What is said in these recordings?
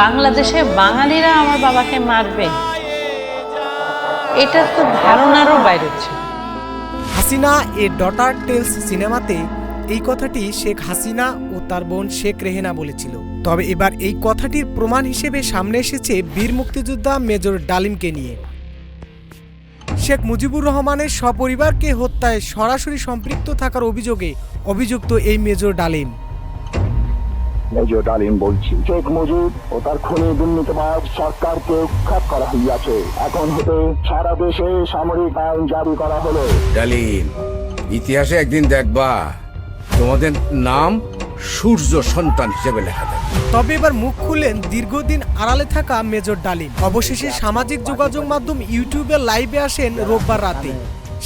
বাংলাদেশে বাঙালিরা আমার বাবাকে মারবে, এটা তো ধারণারও বাইরে ছিল হাসিনা এ ডটার টেলস সিনেমাতে এই কথাটি শেখ হাসিনা ও তার বোন শেখ রেহেনা বলেছিল। তবে এবার এই কথাটির প্রমাণ হিসেবে সামনে এসেছে বীর মুক্তিযোদ্ধা মেজর ডালিমকে নিয়ে। শেখ মুজিবুর রহমানের সপরিবারকে হত্যায় সরাসরি সম্পৃক্ত থাকার অভিযোগে অভিযুক্ত এই মেজর ডালিম। মেজর ডালিম বলছি শেখ মুজিব ও তার খুনি দুর্নীতিবাদ সরকারকে উৎখাত করা হইয়াছে। এখন হতে সারা দেশে সামরিক আইন জারি করা হলো। ডালিম ইতিহাসে একদিন দেখবা তোমাদের নাম সূর্য সন্তান হিসেবে লেখা থাকবে তবে এবার মুখ খুললেন দীর্ঘদিন আড়ালে থাকা মেজর ডালিম। অবশেষে সামাজিক যোগাযোগ মাধ্যম ইউটিউবে লাইভে আসেন রোববার রাতে।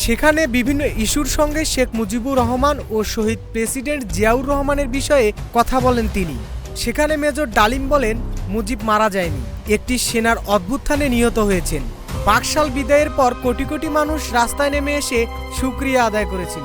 সেখানে বিভিন্ন ইস্যুর সঙ্গে শেখ মুজিবুর রহমান ও শহীদ প্রেসিডেন্ট জিয়াউর রহমানের বিষয়ে কথা বলেন তিনি। সেখানে মেজর ডালিম বলেন, মুজিব মারা যায়নি। একটি সেনার অভ্যুত্থানে নিহত হয়েছেন। বাকশাল বিদায়ের পর কোটি কোটি মানুষ রাস্তায় নেমে এসে সুক্রিয়া আদায় করেছিল।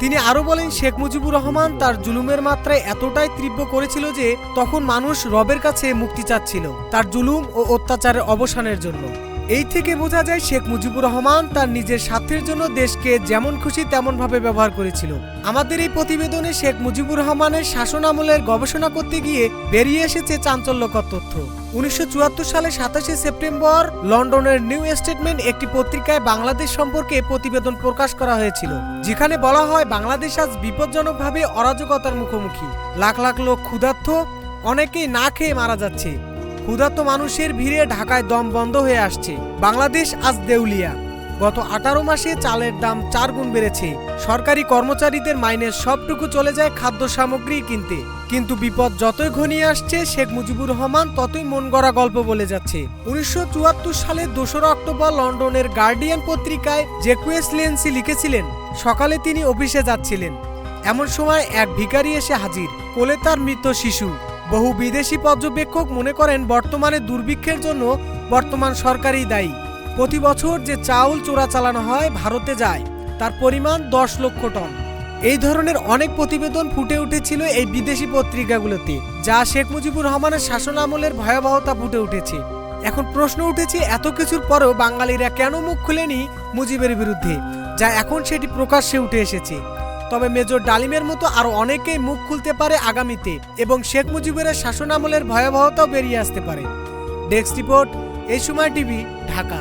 তিনি আরও বলেন, শেখ মুজিবুর রহমান তার জুলুমের মাত্রায় এতটাই তীব্র করেছিল যে তখন মানুষ রবের কাছে মুক্তি চাচ্ছিল, তার জুলুম ও অত্যাচারের অবসানের জন্য। এই থেকে বোঝা যায় শেখ মুজিবুর রহমান তার নিজের স্বার্থের জন্য দেশকে যেমন খুশি তেমন ভাবে ব্যবহার করেছিল। আমাদের এই প্রতিবেদনে শেখ মুজিবুর রহমানের শাসন আমলের গবেষণা করতে গিয়ে বেরিয়ে এসেছে চাঞ্চল্যকর তথ্য। উনিশশো চুয়াত্তর সালে সাতাশে সেপ্টেম্বর লন্ডনের নিউ স্টেটমেন্ট একটি পত্রিকায় বাংলাদেশ সম্পর্কে প্রতিবেদন প্রকাশ করা হয়েছিল, যেখানে বলা হয় বাংলাদেশ আজ বিপজ্জনকভাবে অরাজকতার মুখোমুখি। লাখ লাখ লোক ক্ষুধার্থ অনেকেই না খেয়ে মারা যাচ্ছে। ক্ষুধার্ত মানুষের ভিড়ে ঢাকায় দম বন্ধ হয়ে আসছে। বাংলাদেশ আজ দেউলিয়া। গত আঠারো মাসে চালের দাম চার গুণ বেড়েছে। সরকারি কর্মচারীদের মাইনের সবটুকু চলে যায় খাদ্য সামগ্রী কিনতে। কিন্তু বিপদ যতই ঘনিয়ে আসছে, শেখ মুজিবুর রহমান ততই মন গড়া গল্প বলে যাচ্ছে। উনিশশো চুয়াত্তর সালে দোসরা অক্টোবর লন্ডনের গার্ডিয়ান পত্রিকায় জেকুয়েস লেন্সি লিখেছিলেন, সকালে তিনি অফিসে যাচ্ছিলেন। এমন সময় এক ভিখারি এসে হাজির। কোলে তার মৃত শিশু। বহু বিদেশি পর্যবেক্ষক মনে করেন বর্তমানে দুর্ভিক্ষের জন্য বর্তমান সরকারই দায়ী। প্রতি বছর যে চাউল চোরা চালানো হয়, ভারতে যায়। তার পরিমাণ দশ লক্ষ টন। এই ধরনের অনেক প্রতিবেদন ফুটে উঠেছিল এই বিদেশি পত্রিকাগুলোতে, যা শেখ মুজিবুর রহমানের শাসন আমলের ভয়াবহতা ফুটে উঠেছে। এখন প্রশ্ন উঠেছে, এত কিছুর পরেও বাঙালিরা কেন মুখ খুলেনি মুজিবের বিরুদ্ধে, যা এখন সেটি প্রকাশ্যে উঠে এসেছে। তবে মেজর ডালিমের মতো আরও অনেকেই মুখ খুলতে পারে আগামীতে এবং শেখ মুজিবের শাসনামলের ভয়াবহতাও বেরিয়ে আসতে পারে। ডেস্ক রিপোর্ট এই সময় টিভি, ঢাকা।